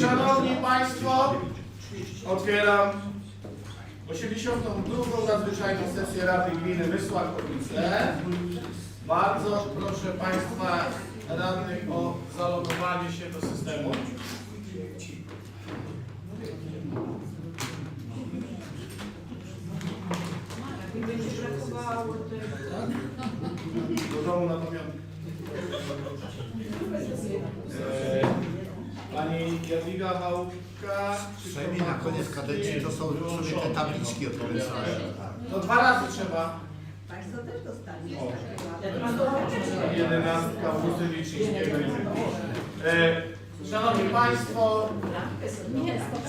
Szanowni Państwo, otwieram 82. nadzwyczajną sesję Rady Gminy Mysłakowice. Bardzo proszę Państwa radnych o zalogowanie się do systemu. Brakowało tego. Do domu na pamiątkę. Pani Jadwiga Chałupka. Przynajmniej na koniec kadencji to są sobie te tabliczki odpowiedzialne. To dwa razy trzeba. Państwo też dostali. O. Jedenastka Wójtowiczyńskiego. E, Szanowni Państwo,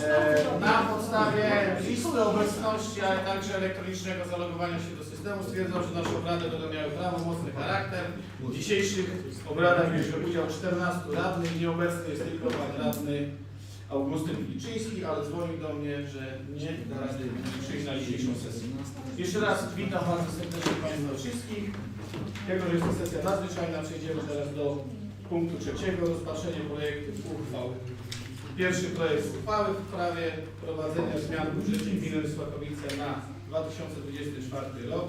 e, na podstawie listy obecności, ale także elektronicznego zalogowania się do systemu stwierdzam, że nasze obrady będą miały prawomocny charakter. W dzisiejszych obradach bierze udział 14 radnych. Nieobecny jest tylko pan radny Augustyn Filiczyński, ale dzwonił do mnie, że nie da rady przyjść na dzisiejszą sesję. Jeszcze raz witam bardzo serdecznie Państwa wszystkich. Jako, że jest to sesja nadzwyczajna, przejdziemy teraz do punktu trzeciego, rozpatrzenie projektu uchwał. Pierwszy projekt uchwały w sprawie wprowadzenia zmian w budżecie gminy Wysłakowice na 2024 rok,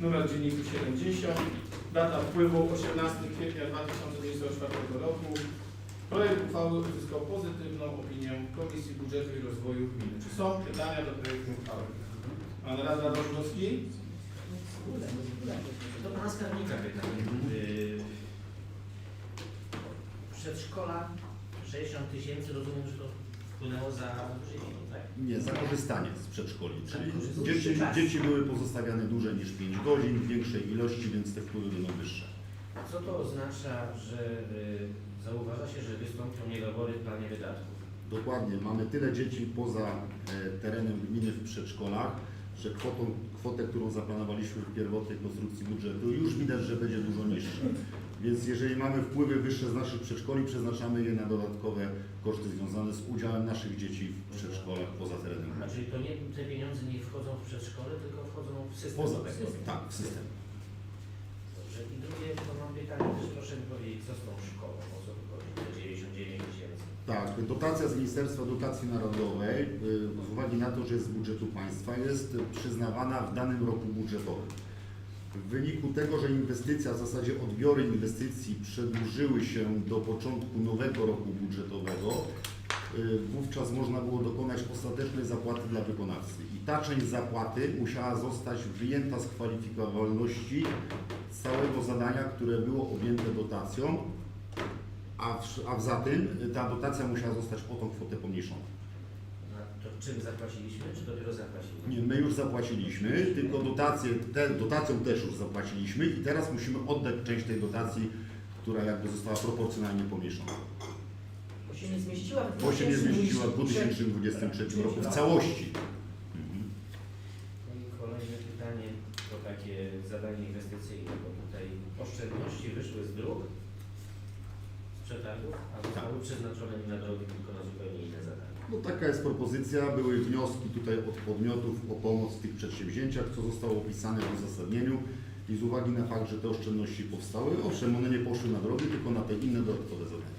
numer dzienniku 70, data wpływu 18 kwietnia 2024 roku. Projekt uchwały uzyskał pozytywną opinię Komisji Budżetu i Rozwoju Gminy. Czy są pytania do projektu uchwały? Pan Radny Dąbrowski? Do pana skarbnika pytanie. Przedszkola 60 tysięcy, rozumiem, że to wpłynęło za życie, tak? Nie, za korzystanie z przedszkoli. Czyli Korzystanie. dzieci, dzieci były pozostawiane dłużej niż 5 godzin, w większej ilości, więc te wpływy będą wyższe. Co to oznacza, że y, zauważa się, że wystąpią niedobory w planie wydatków? Dokładnie, mamy tyle dzieci poza e, terenem gminy w przedszkolach, że kwotą, kwotę, którą zaplanowaliśmy w pierwotnej konstrukcji budżetu, już widać, że będzie dużo niższa. Więc jeżeli mamy wpływy wyższe z naszych przedszkoli, przeznaczamy je na dodatkowe koszty związane z udziałem naszych dzieci w przedszkolach poza terenem A czyli to nie, te pieniądze nie wchodzą w przedszkole, tylko wchodzą w system? Poza, tak powiem. tak, w system. Dobrze. I drugie, to mam pytanie, też proszę mi powiedzieć, co z tą szkołą, o co chodzi, te 99 tysięcy? Tak, dotacja z Ministerstwa Edukacji Narodowej, y, z uwagi na to, że jest z budżetu państwa, jest przyznawana w danym roku budżetowym. W wyniku tego, że inwestycja, w zasadzie odbiory inwestycji przedłużyły się do początku nowego roku budżetowego, y, wówczas można było dokonać ostatecznej zapłaty dla wykonawcy. I ta część zapłaty musiała zostać wyjęta z kwalifikowalności całego zadania, które było objęte dotacją, a, w, a za tym ta dotacja musiała zostać o tą kwotę pomniejszona. Czym zapłaciliśmy, czy dopiero zapłaciliśmy? Nie, my już zapłaciliśmy, tylko dotację, te, dotacją też już zapłaciliśmy i teraz musimy oddać część tej dotacji, która jakby została proporcjonalnie pomniejszona. Bo się nie zmieściła w Bo się nie zmieściła w 2023 2023 roku w całości. Mhm. No i kolejne pytanie, to takie zadanie inwestycyjne, bo tutaj oszczędności wyszły z dróg, z przetargów, a zostały przeznaczone nie na drogi, tylko na zupełnie inne. No taka jest propozycja, były wnioski tutaj od podmiotów o pomoc w tych przedsięwzięciach, co zostało opisane w uzasadnieniu i z uwagi na fakt, że te oszczędności powstały, owszem, one nie poszły na drogi, tylko na te inne dodatkowe zadania.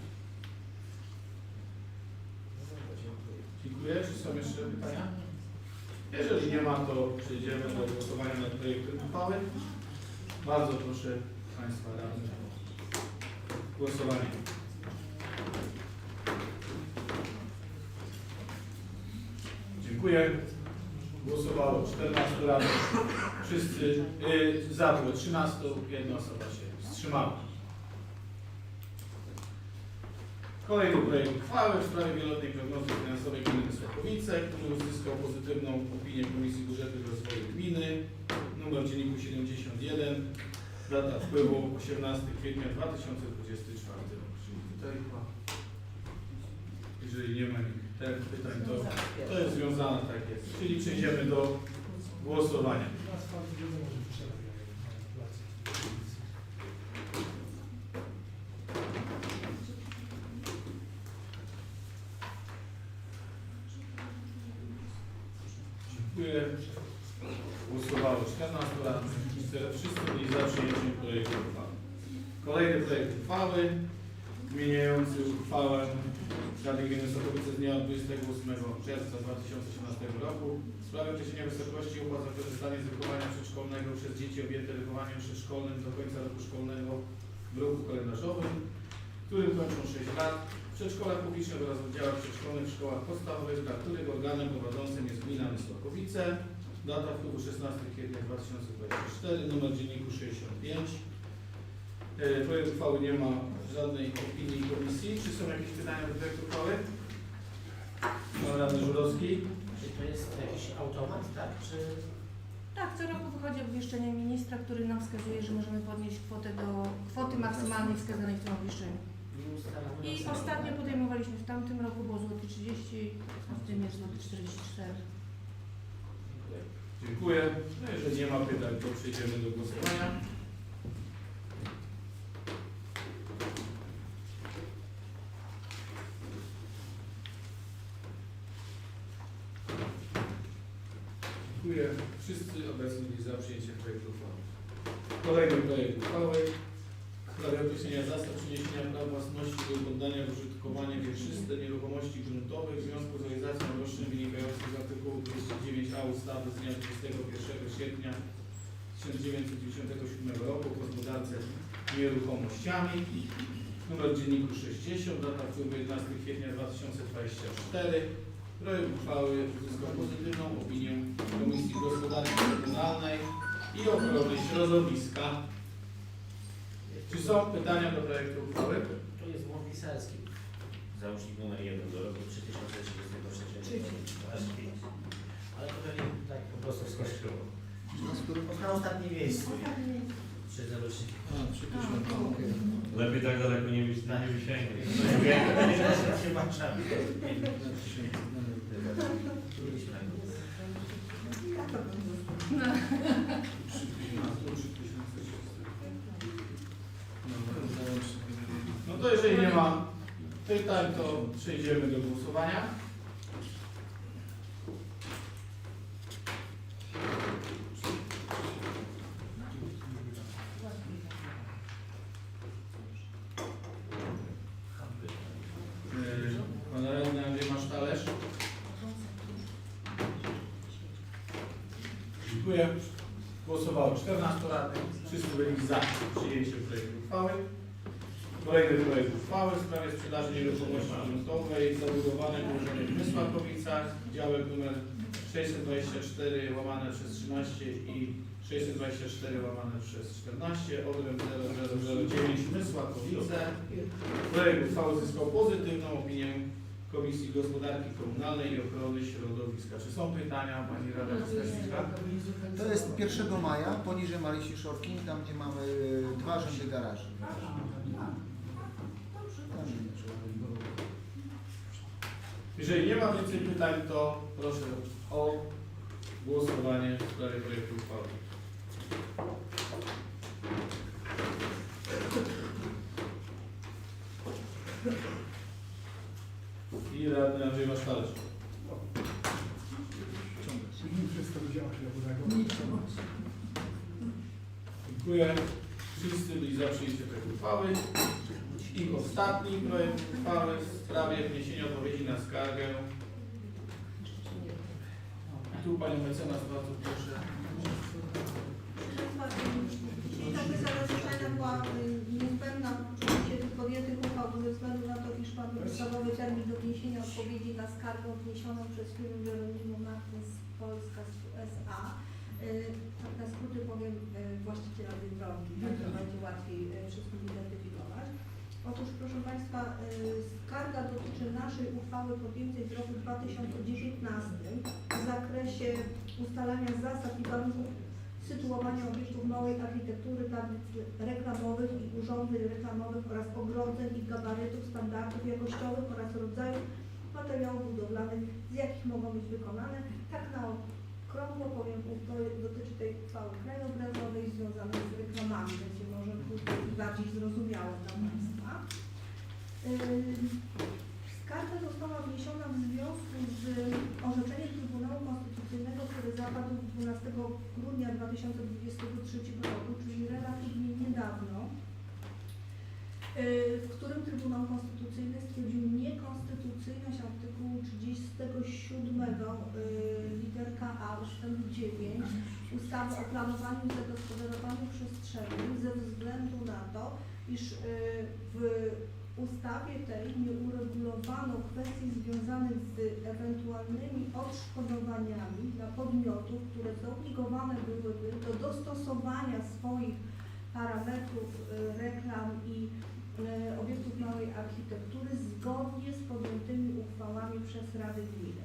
Dziękuję. Czy są jeszcze pytania? Jeżeli nie ma, to przejdziemy do głosowania nad projektem uchwały. Bardzo proszę Państwa radnych o głosowanie. Dziękuję. Głosowało 14 radnych. Wszyscy y, za było 13, jedna osoba się wstrzymała. Kolejny projekt uchwały w sprawie wieloletniej prognozy finansowej gminy Wysłakowice, który uzyskał pozytywną opinię Komisji Budżetu i Rozwoju Gminy, numer dzienniku 71, data wpływu 18 kwietnia 2024 rok. Czyli tutaj jeżeli nie ma pytań, to, to jest związane, tak jest. Czyli przejdziemy do głosowania. Dziękuję. Głosowało 14 radnych. Wszyscy byli za przyjęciem projektu uchwały. Kolejny projekt uchwały zmieniający uchwałę Rady Gminy Sokowice z dnia 28 czerwca 2018 roku określenia wysokości opłat za korzystanie z wychowania przedszkolnego przez dzieci objęte wychowaniem przedszkolnym do końca roku szkolnego w roku kalendarzowym, którym kończą 6 lat w przedszkolach publicznych oraz oddziałach przedszkolnych w szkołach podstawowych, dla których organem prowadzącym jest Gmina Mysłakowice. Data wpływu 16 kwietnia 2024, numer dzienniku 65. E, Projekt uchwały nie ma żadnej opinii komisji. Czy są jakieś pytania do projektu uchwały? Pan radny Żurowski. Czy to jest jakiś automat, tak? Czy Tak, co roku wychodzi obwieszczenie ministra, który nam wskazuje, że możemy podnieść kwotę do kwoty maksymalnej wskazanej w tym obwieszczeniu. ustalamy I ostatnio podejmowaliśmy w tamtym roku było złoty 30, a w tym jest złoty 44. Dziękuję. No jeżeli nie ma pytań, to przejdziemy do głosowania. Dziękuję. Wszyscy obecni byli za przyjęciem projektu uchwały. Kolejny projekt uchwały w sprawie określenia zasad przeniesienia praw własności do poddania w użytkowanie wieczyste nieruchomości gruntowych w związku z realizacją roszczeń wynikających z artykułu 209a ustawy z dnia 21 sierpnia 1997 roku o gospodarce nieruchomościami. Numer dzienniku 60, data wpływu 11 kwietnia 2024. Projekt uchwały uzyskał pozytywną opinię Komisji Gospodarki Komunalnej i Ochrony Środowiska. Czy są pytania do projektu uchwały? Tu jest mów pisarski. Załącznik numer 1 do roku 3033. Ale to pewnie tak po prostu skończyło. Na ostatnim miejscu. Przy załączniku. Lepiej tak daleko nie, wys- nie wysięgnąć. się Warszawie. No to jeżeli nie ma pytań, to przejdziemy do głosowania. Yy, Pan radny Andrzej Masztalerz. Dziękuję. Głosowało 14 radnych. Wszyscy byli za przyjęciem projektu uchwały. Kolejny projekt uchwały w sprawie sprzedaży nieruchomości gruntowej zabudowanej położonej w Mysłakowicach, działek numer 624 łamane przez 13 i 624 łamane przez 14, odręb 0009 Mysłakowice. Projekt uchwały uzyskał pozytywną opinię Komisji Gospodarki Komunalnej i Ochrony Środowiska. Czy są pytania Pani Rada Wskaźnika? To jest 1 maja, poniżej Marysi Szorki, tam gdzie mamy e, dwa rzędy garaży. Tam nie trzeba. Jeżeli nie ma więcej pytań, to proszę o głosowanie w sprawie projektu uchwały. I radny Andrzej Masztalerz. Dziękuję. Wszyscy byli za przyjęciem tej uchwały. I ostatni projekt uchwały w sprawie wniesienia odpowiedzi na skargę. Panią mecenas bardzo proszę. Ta wysada zasadna była y, niezbędna przyjęciu tych podjętych uchwał ze względu na to, iż mamy ustawowy termin do wniesienia odpowiedzi na skargę wniesioną przez firmę Jeronimo Martins Polska S.A. Y, Tak na skróty powiem y, właściciela tej drogi, tak to będzie łatwiej y, wszystkim identyfikować. Otóż proszę Państwa, y, skarga dotyczy naszej uchwały podjętej w roku 2019 w zakresie ustalania zasad i warunków sytuowania obiektów małej architektury, tablic reklamowych i urządzeń reklamowych oraz ogrodzeń i gabarytów, standardów jakościowych oraz rodzajów materiałów budowlanych, z jakich mogą być wykonane. Tak na okrągło powiem, to dotyczy tej uchwały krajobrazowej związanej z reklamami, będzie może bardziej zrozumiałe dla Skarga została wniesiona w związku z orzeczeniem Trybunału Konstytucyjnego, który zapadł 12 grudnia 2023 roku, czyli relatywnie niedawno. y, w którym Trybunał Konstytucyjny stwierdził niekonstytucyjność artykułu 37 y, literka A ustęp 9 ustawy o planowaniu i zagospodarowaniu przestrzennym ze względu na to, iż w ustawie tej nie uregulowano kwestii związanych z ewentualnymi odszkodowaniami dla podmiotów, które zobligowane byłyby do dostosowania swoich parametrów y, reklam i y, obiektów małej architektury zgodnie z podjętymi uchwałami przez Rady Gminy.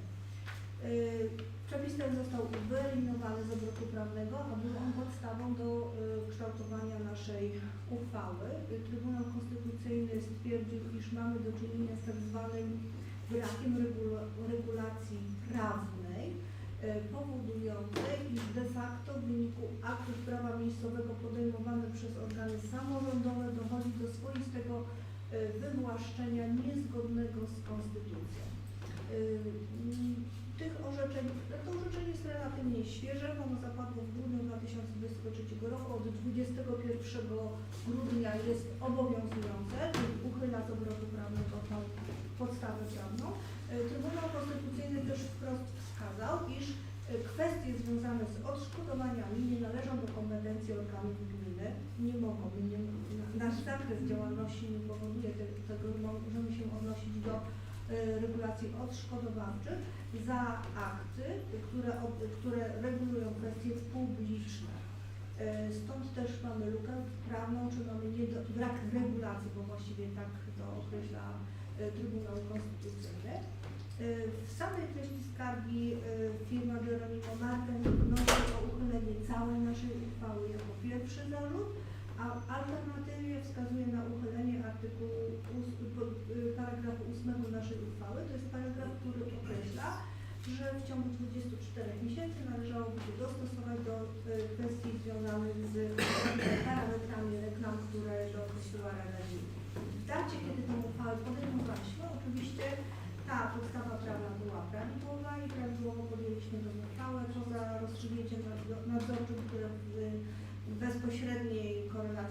Przepis ten został wyeliminowany z obrotu prawnego, a był on podstawą do y, kształtowania naszej uchwały. Trybunał Konstytucyjny stwierdził, iż mamy do czynienia z tak zwanym brakiem regula- regulacji prawnej, y, powodującej, iż de facto w wyniku aktów prawa miejscowego podejmowanych przez organy samorządowe dochodzi do swoistego y, wywłaszczenia niezgodnego z konstytucją. Tych orzeczeń, to orzeczenie jest relatywnie świeże, ono zapadło w grudniu 2023 roku, od 21 grudnia jest obowiązujące, czyli uchyla z obrotu prawnego tą podstawę prawną. Y, Trybunał Konstytucyjny też wprost wskazał, iż y, kwestie związane z odszkodowaniami nie należą do kompetencji organów gminy, nie mogą, nie, nasz zakres działalności nie powoduje te- tego, że możemy się odnosić do regulacji odszkodowawczych za akty, które, które regulują kwestie publiczne. Y, Stąd też mamy lukę prawną, czy mamy niedo, brak regulacji, bo właściwie tak to określa y, Trybunał Konstytucyjny. Y, W samej treści skargi y, firma Geronimo Marten wnosi o uchylenie całej naszej uchwały jako pierwszy zarzut, a w alternatywie wskazuje na uchylenie artykułu y, paragrafu 8 naszej uchwały. To jest paragraf, który określa, że w ciągu 24 miesięcy należałoby się dostosować do y, kwestii związanych z parametrami reklam,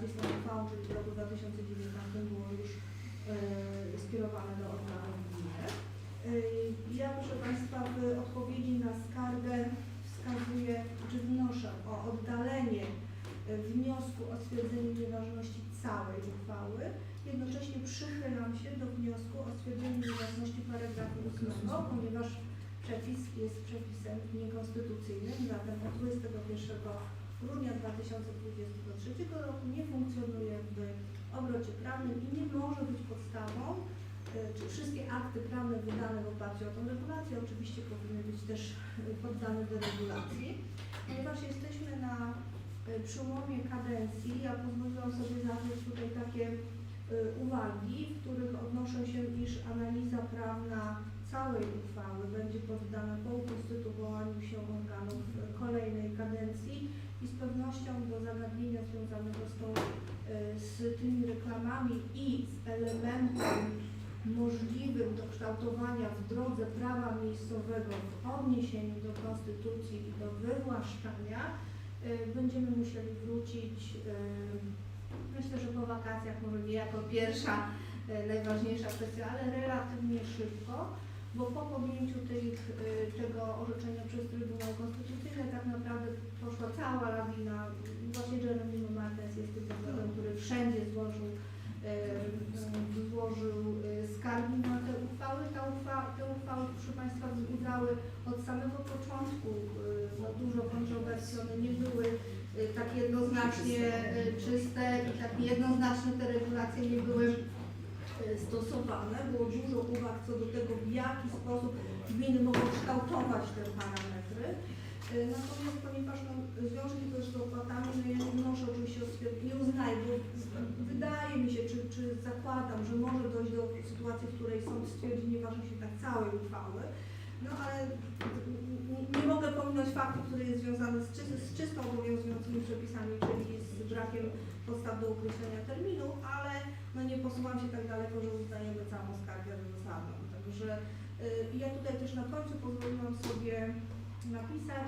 20 uchwałą, czyli w roku 2019 było już e, skierowane do organów gminy. E, ja proszę Państwa w odpowiedzi na skargę wskazuję, czy wnoszę o oddalenie e, wniosku o stwierdzenie nieważności całej uchwały. Jednocześnie przychylam się do wniosku o stwierdzenie nieważności paragrafu 8, ponieważ przepis jest przepisem niekonstytucyjnym, zatem od 21 grudnia 2023 roku nie funkcjonuje w obrocie prawnym i nie może być podstawą, e, czy wszystkie akty prawne wydane w oparciu o tę regulację oczywiście powinny być też e, poddane do regulacji. Ponieważ jesteśmy na e, przełomie kadencji, ja pozwoliłam sobie zawrzeć tutaj takie uwagi, w których odnoszę się, iż analiza prawna całej uchwały będzie poddana po ukonstytuowaniu się organów kolejnej kadencji i z pewnością do zagadnienia związanego z, tą, e, z tymi reklamami i z elementem możliwym do kształtowania w drodze prawa miejscowego w odniesieniu do konstytucji i do wywłaszczania e, będziemy musieli wrócić e, myślę, że po wakacjach może nie jako pierwsza najważniejsza kwestia, ale relatywnie szybko, bo po podjęciu tych, tego orzeczenia przez Trybunał Konstytucyjny tak naprawdę poszła cała lawina. Właśnie Jeremy Martens jest tym podmiotem, który wszędzie złożył, e, złożył e, skargi na te uchwały. Ta uchwa, te uchwały, proszę Państwa, wzbudzały od samego początku no, dużo kontrowersji. One nie były tak jednoznacznie czyste i tak jednoznaczne te regulacje nie były stosowane. Było dużo uwag co do tego, w jaki sposób gminy mogą kształtować te parametry. E, Natomiast ponieważ no, związki też z opłatami, no ja nie wnoszę oczywiście o nie uznaję, bo wydaje mi się, czy, czy zakładam, że może dojść do sytuacji, w której sąd stwierdzi nieważność tak całej uchwały, no ale nie, nie mogę pominąć faktu, który jest związany z, czy, z czysto obowiązującymi przepisami, czyli z brakiem podstaw do określenia terminu, ale no nie posuwam się tak daleko, że uznajemy całą skargę zasadną. Także y, ja tutaj też na końcu pozwoliłam sobie napisać,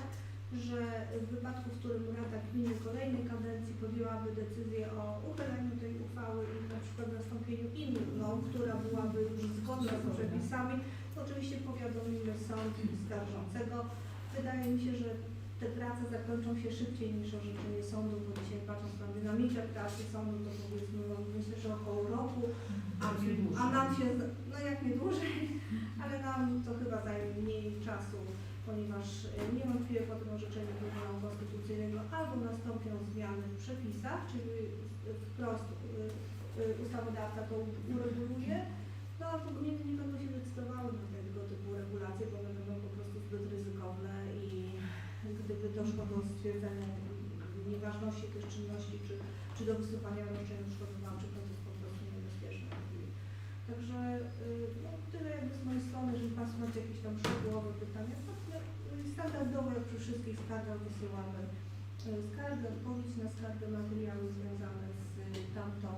że w wypadku, w którym Rada Gminy kolejnej kadencji podjęłaby decyzję o uchyleniu tej uchwały i na przykład nastąpieniu norm, która byłaby już zgodna z przepisami, oczywiście powiadomimy sąd i skarżącego. Wydaje mi się, że te prace zakończą się szybciej niż orzeczenie sądu, bo dzisiaj patrząc na dynamikę pracy sądu, to powiedzmy, no, myślę, że około roku, a, a nam się, no jak nie dłużej, ale nam to chyba zajmie mniej czasu, ponieważ e, niewątpliwie po tym orzeczeniu Trybunału Konstytucyjnego albo nastąpią zmiany w przepisach, czyli wprost y, y, ustawodawca to ureguluje, no albo gminy nie będą się decydowały na tego typu regulacje, bo one będą po prostu zbyt ryzykowne i gdyby doszło do stwierdzenia nieważności tych czynności, czy, czy do wysypania roszczeń odszkodowawczych, to jest po prostu niebezpieczne. Także y, no, tyle jakby z mojej strony, jeżeli Państwo macie jakieś tam szczegółowe pytania, to y, standardowo jak przy wszystkich skargach wysyłamy y, skargę, odpowiedź na skargę, materiały związane z y, tamtą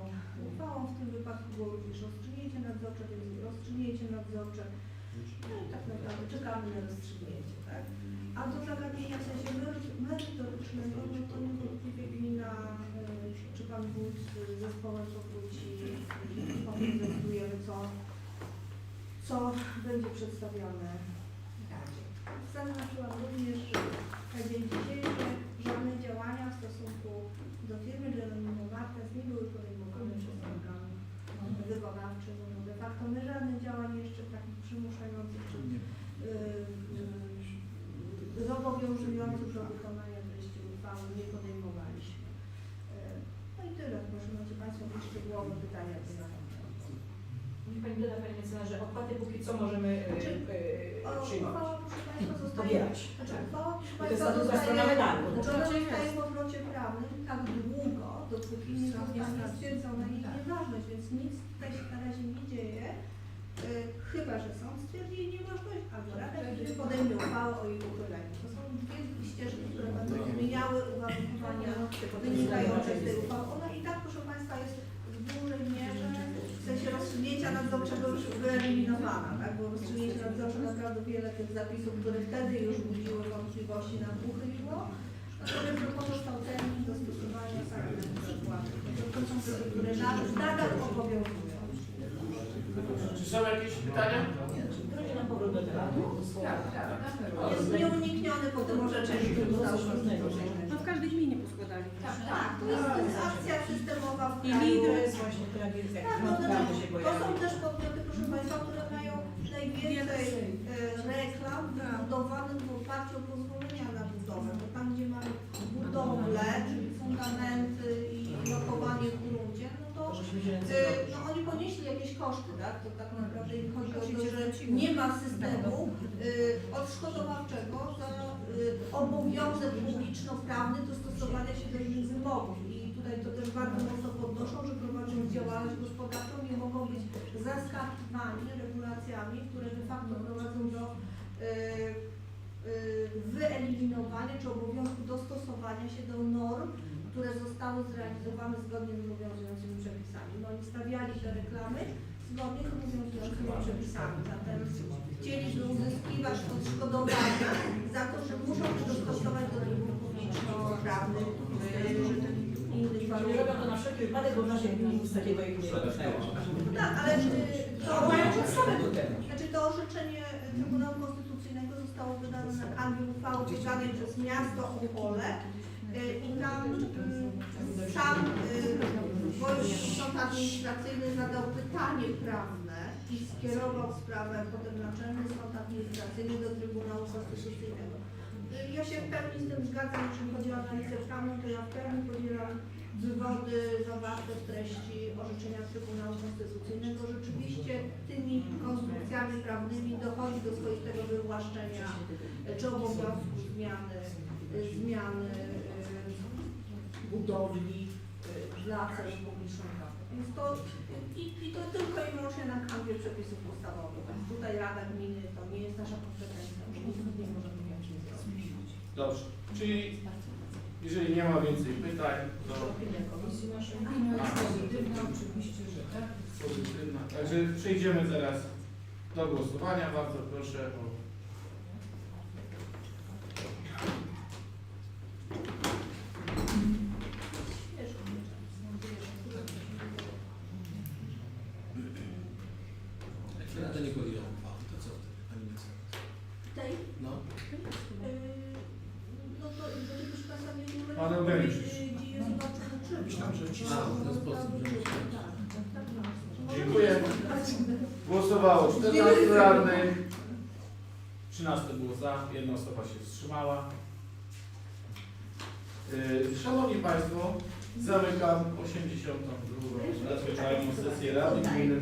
uchwałą. W tym wypadku było również rozstrzygnięcie nadzorcze, więc rozstrzygnięcie nadzorcze. No tak naprawdę czekamy na rozstrzygnięcie, tak? A do zagadnienia w sensie mery- merytorycznego, no to niewątpliwie gmina, y, czy Pan Wójt z zespołem powróci zdecydujemy, co, co będzie przedstawione Radzie. Zaznaczyłam również, że na dzień dzisiejszy żadne działania w stosunku do firmy Geronimo Marquez nie były podejmowane przez organ wykonawczy. No, de facto my żadnych działań jeszcze takich przymuszających czy yy, yy, zobowiązujących do wykonania treści uchwały nie podejmowaliśmy. Yy, No i tyle. Proszę, macie Państwo jakieś szczegółowe pytania do. Niech Pani doda, Panie Mecenasie, opłaty póki co możemy Znaczy, O, e, przyjmować, Uchwała, proszę Państwa, zostaje... pobierać. Znaczy, uchwała, proszę to jest Państwa, zostaje, znaczy, ona zostaje w obrocie prawnym tak długo, dopóki nie zostanie stwierdzona jej nieważność, więc nic tutaj się na razie nie dzieje, y, chyba, że sąd stwierdzi jej nieważność, albo Rada Gminy podejmie uchwałę o jej uchyleniu. To są dwie ścieżki, które będą zmieniały uwarunkowania wynikające z tej uchwały. Ona i tak, proszę Państwa, jest w dużej mierze w sensie rozstrzygnięcia nadzorczego już wyeliminowana, tak? Bo rozstrzygnięcie nadzorcze naprawdę wiele tych zapisów, które wtedy już budziły wątpliwości nam uchyliło. Natomiast pozostał termin dostosowania tak. To są te, które nadal obowiązują. Czy są jakieś pytania? Proszę nam powrót do tematu. Jest nieunikniony po tym orzeczeniu Trybunału Konstytucyjnego. To w każdej gminie poskładali. Tak, to jest, to jest akcja systemowa w I kraju. lider. To jest właśnie to, jest, jak Tak, no, to, naprawdę się to są też podmioty, proszę Państwa, które mają najwięcej e, reklam wybudowanych w oparciu o pozwolenia na budowę. Bo tam, gdzie mamy budowlę, czyli fundamenty i lokowanie w gruncie, no to Żeśmy się e, no, jakieś koszty, tak? To tak naprawdę im chodzi o to, że nie ma systemu e, odszkodowawczego za e, obowiązek publiczno-prawny dostosowania się do innych wymogów. I tutaj to też bardzo mocno podnoszą, że prowadząc działalność gospodarczą nie mogą być zaskakiwani regulacjami, które de facto prowadzą do e, e, wyeliminowania czy obowiązku dostosowania się do norm, które zostały zrealizowane zgodnie z obowiązującymi przepisami. No oni stawiali te reklamy zgodnie z obowiązującymi przepisami. Zatem chcieliby uzyskiwać odszkodowania za to, że muszą się dostosować do rynku publiczno-prawnych i innych Czyli warunków. robią to na wszelki wypadek, bo w naszej gminie nic takiego jak nie Tak, ale y, to, Mają podstawę do tego. znaczy to orzeczenie Trybunału Konstytucyjnego zostało wydane na kanwie uchwały wydanej przez miasto Opole i tam y, sam y, Wojewódzki Sąd Administracyjny zadał pytanie prawne i skierował sprawę potem Naczelny Sąd Administracyjny do Trybunału Konstytucyjnego. Y, Ja się w pełni z tym zgadzam, jeżeli chodzi o analizę prawną, to ja w pełni podzielam wywody zawarte w treści orzeczenia Trybunału Konstytucyjnego. Rzeczywiście tymi konstrukcjami prawnymi dochodzi do swoistego wywłaszczenia e, czy obowiązku zmiany, e, zmiany e, budowli e, dla celów publiczno-prawnych. Więc to i, i to tylko i wyłącznie na kanwie przepisów ustawowych. Więc Tutaj Rada Gminy to nie jest nasza kompetencja, nic nie możemy więcej zrobić. Dobrze. Czyli jeżeli nie ma więcej pytań, to Opinia komisji naszej. pozytywna oczywiście, że tak. pozytywna. Także przejdziemy zaraz do głosowania. Bardzo proszę o dalej. No. Yy, No to, to proszę Państwa, nie mówię, Pan Eugeniusz. gdzie jest zobaczone Myślałem, że ci A, w ten sposób, że myślałem. Tak, tak, tak. Dziękuję. Głosowało 14 radnych. 13 było za, jedna osoba się wstrzymała. Yy, Szanowni Państwo, zamykam 82. nadzwyczajną sesję Rady Gminy